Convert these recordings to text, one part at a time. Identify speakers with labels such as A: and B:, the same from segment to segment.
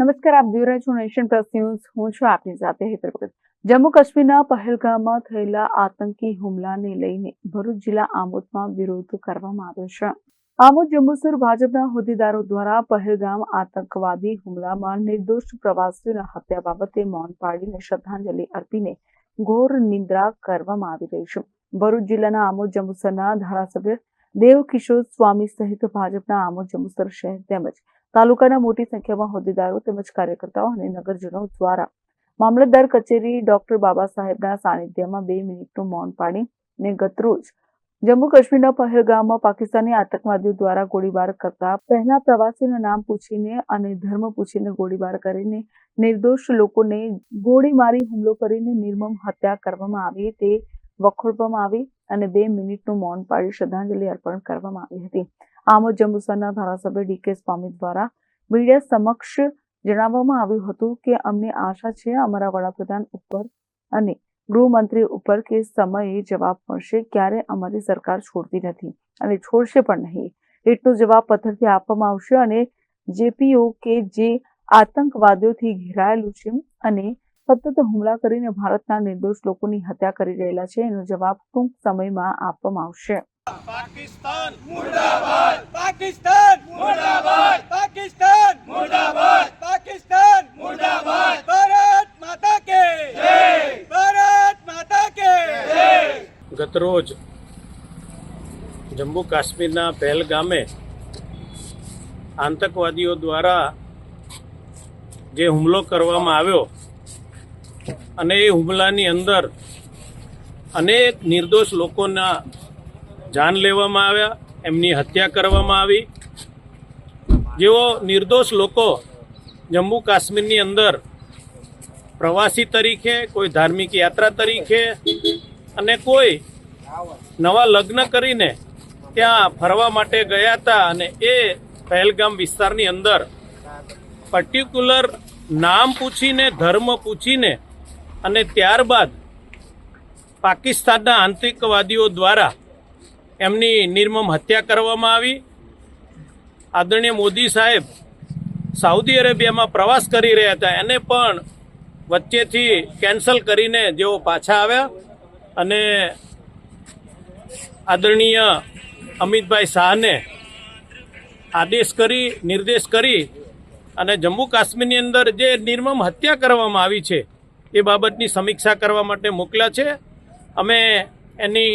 A: નમસ્કાર, આપ જોઈ રહ્યા છો નેશન પ્લસ ન્યૂઝ. હું છું આપની સાથે હેતર ભગત. જમ્મુ કાશ્મીરના પહેલગામમાં થયેલા આતંકી હુમલાને લઈને ભરૂચ જિલ્લા આમોદમાં વિરોધ કરવામાં આવ્યો છે. આમોદ, જંબુસર ભાજપના હોદ્દેદારો દ્વારા પહેલગામ આતંકવાદી હુમલામાં નિર્દોષ પ્રવાસીઓના હત્યા બાબતે મૌન પાડીને શ્રદ્ધાંજલિ અર્પીને ઘોર નિંદ્રા કરવામાં આવી રહી છે. ભરૂચ જિલ્લાના આમોદ, જંબુસરના ધારાસભ્ય દેવ કિશોર સ્વામી સહિત ભાજપના આમોદ, જંબુસર શહેર તેમજ તાલુકાના મોટી સંખ્યામાં હોદ્દેદારો તેમજ કાર્યકર્તાઓ અને નગરજનો દ્વારા મામલતદાર કચેરી ડોક્ટર બાબા સાહેબના સાનિધ્યમાં બે મિનિટનું મૌન પાડીને ગતરોજ જમ્મુ કાશ્મીરના પહેલગામમાં પાકિસ્તાની આતંકવાદીઓ દ્વારા ગોળીબાર કરતા પહેલા પ્રવાસીના નામ પૂછીને અને ધર્મ પૂછીને ગોળીબાર કરીને નિર્દોષ લોકોને ગોળી મારી હુમલો કરીને નિર્મમ હત્યા કરવામાં આવી તે વખોડવામાં આવી અને બે મિનિટનું મૌન પાડી શ્રદ્ધાંજલિ અર્પણ કરવામાં આવી હતી. આમોદ જંબુસરના ધારાસભ્ય ડીકે સ્વામી દ્વારા મીડિયા સમક્ષ જણાવવામાં આવ્યું હતું કે અમને આશા છે અમારા વડાપ્રધાન ઉપર અને ગૃહમંત્રી ઉપર કે સમયે જવાબ મળશે ક્યારે અમારી સરકાર છોડતી નથી અને છોડશે પણ નહીં. એટલો જવાબ પથ્થરથી આપવામાં આવશે અને જેપીઓ કે જે આતંકવાદીઓથી ઘેરાયેલું છે અને સતત હુમલા કરીને ભારતના નિર્દોષ લોકોની હત્યા કરી રહેલા છે એનો જવાબ ટૂંક સમયમાં આપવામાં આવશે.
B: પાકિસ્તાન. મુર્દાબાદ. પાકિસ્તાન. મુર્દાબાદ. પાકિસ્તાન. મુર્દાબાદ. પાકિસ્તાન. મુર્દાબાદ. ભારત માતા કે. જય. ભારત માતા કે. જય.
C: ગતરોજ જમ્મુ કાશ્મીરના પહેલગામે આતંકવાદીઓ દ્વારા જે હુમલો કરવામાં આવ્યો અને એ હુમલાની અંદર અનેક નિર્દોષ લોકોના જાન લેવામાં આવ્યા, એમની હત્યા કરવામાં આવી. જેઓ નિર્દોષ લોકો જમ્મુ કાશ્મીરની અંદર પ્રવાસી તરીકે, કોઈ ધાર્મિક યાત્રા તરીકે અને કોઈ નવા લગ્ન કરીને ત્યાં ફરવા માટે ગયા હતા અને એ પહેલગામ વિસ્તારની અંદર પર્ટિક્યુલર નામ પૂછીને, ધર્મ પૂછીને અને ત્યારબાદ પાકિસ્તાનના આંતરિકવાદીઓ દ્વારા એમની નિર્મમ હત્યા કરવામાં આવી. આદરણીય મોદી સાહેબ સાઉદી અરેબિયામાં પ્રવાસ કરી રહ્યા હતા. એને પણ વચ્ચેથી કેન્સલ કરીને જેઓ પાછા આવ્યા અને આદરણીય અમિતભાઈ શાહને આદેશ કરી, નિર્દેશ કરી અને જમ્મુ કાશ્મીરની અંદર જે નિર્મમ હત્યા કરવામાં આવી છે એ બાબતની સમીક્ષા કરવા માટે મોકલ્યા છે. અમે એની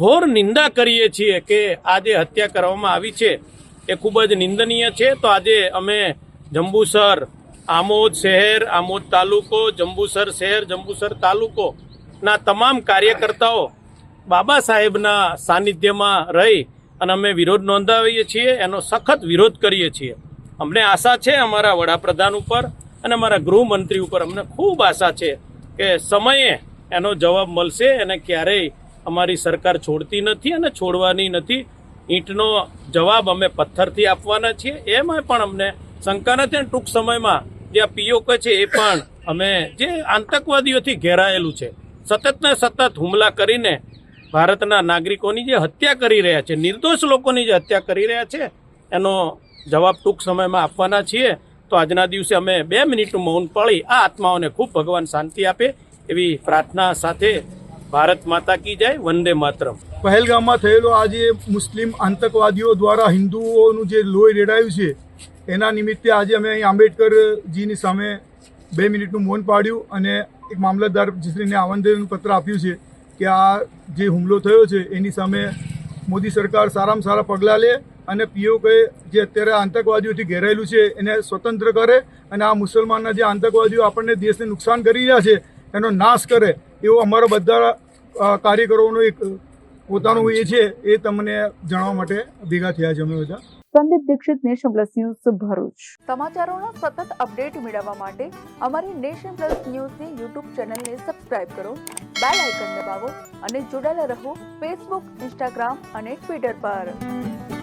C: ઘોર નિંદા કરીએ છીએ કે આ જે હત્યા કરવામાં આવી છે, એ ખૂબ જ નિંદનીય છે. તો આજે અમે જંબુસર, આમોદ શહેર, આમોદ તાલુકો, જંબુસર શહેર, જંબુસર તાલુકોના તમામ કાર્યકર્તાઓ બાબા સાહેબના સાનિધ્યમાં રહી અને અમે વિરોધ નોંધાવીએ છીએ, એનો સખત વિરોધ કરીએ છીએ. અમને આશા છે અમારા વડાપ્રધાન ઉપર અને અમારા ગૃહમંત્રી ઉપર અમને ખૂબ આશા છે કે સમયે એનો જવાબ મળશે અને ક્યારેય અમારી સરકાર છોડતી નથી અને છોડવાની નથી. ઈંટનો જવાબ અમે પથ્થરથી આપવાના છીએ. એમાં પણ અમને શંકા નથી અને ટૂંક સમયમાં જે આ પીઓકે છે એ પણ અમે જે આતંકવાદીઓથી ઘેરાયેલું છે. સતત ને સતત હુમલા કરીને ભારતના નાગરિકોની જે હત્યા કરી રહ્યા છે, નિર્દોષ લોકોની જે હત્યા કરી રહ્યા છે, એનો જવાબ ટૂંક સમયમાં આપવાના છીએ. તો આજના દિવસે અમે બે મિનિટનું મૌન પાળી આ આત્માઓને ખૂબ ભગવાન શાંતિ આપે એવી પ્રાર્થના સાથે ભારત માતા કી જય, વંદે માતરમ.
D: પહેલગામમાં થયેલો આ જે મુસ્લિમ આતંકવાદીઓ દ્વારા હિન્દુઓનું જે લોહી રેડાયું છે, એના નિમિત્તે આજે અમે અહીં આંબેડકરજીની સામે બે મિનિટનું મૌન પાડ્યું અને એક મામલતદાર મામલતદારશ્રીને આવેદન પત્ર આપ્યું છે કે આ જે હુમલો થયો છે, એની સામે મોદી સરકાર સારામાં સારા પગલાં લે અને પીઓકે જે અત્યારે આતંકવાદીઓથી ઘેરાયેલું છે, એને સ્વતંત્ર કરે અને આ મુસલમાનના જે આતંકવાદીઓ આપણને દેશને નુકસાન કરી રહ્યા છે, એનો નાશ કરે એવો અમારો બધા કાર્યકરોનો એક પોતાનું એ છે એ તમને જાણવા માટે ભેગા થયા છે અમે બધા.
A: Sandeep Dixit nation plus news Bharuch. સમાચારોના સતત અપડેટ મેળવવા માટે અમારી નેશન પ્લસ ન્યૂઝની યુટ્યુબ ચેનલને સબસ્ક્રાઇબ કરો બેલ આઇકન દબાવો અને જોડાયેલા રહો ફેસબુક ઇન્સ્ટાગ્રામ અને ટ્વિટર પર.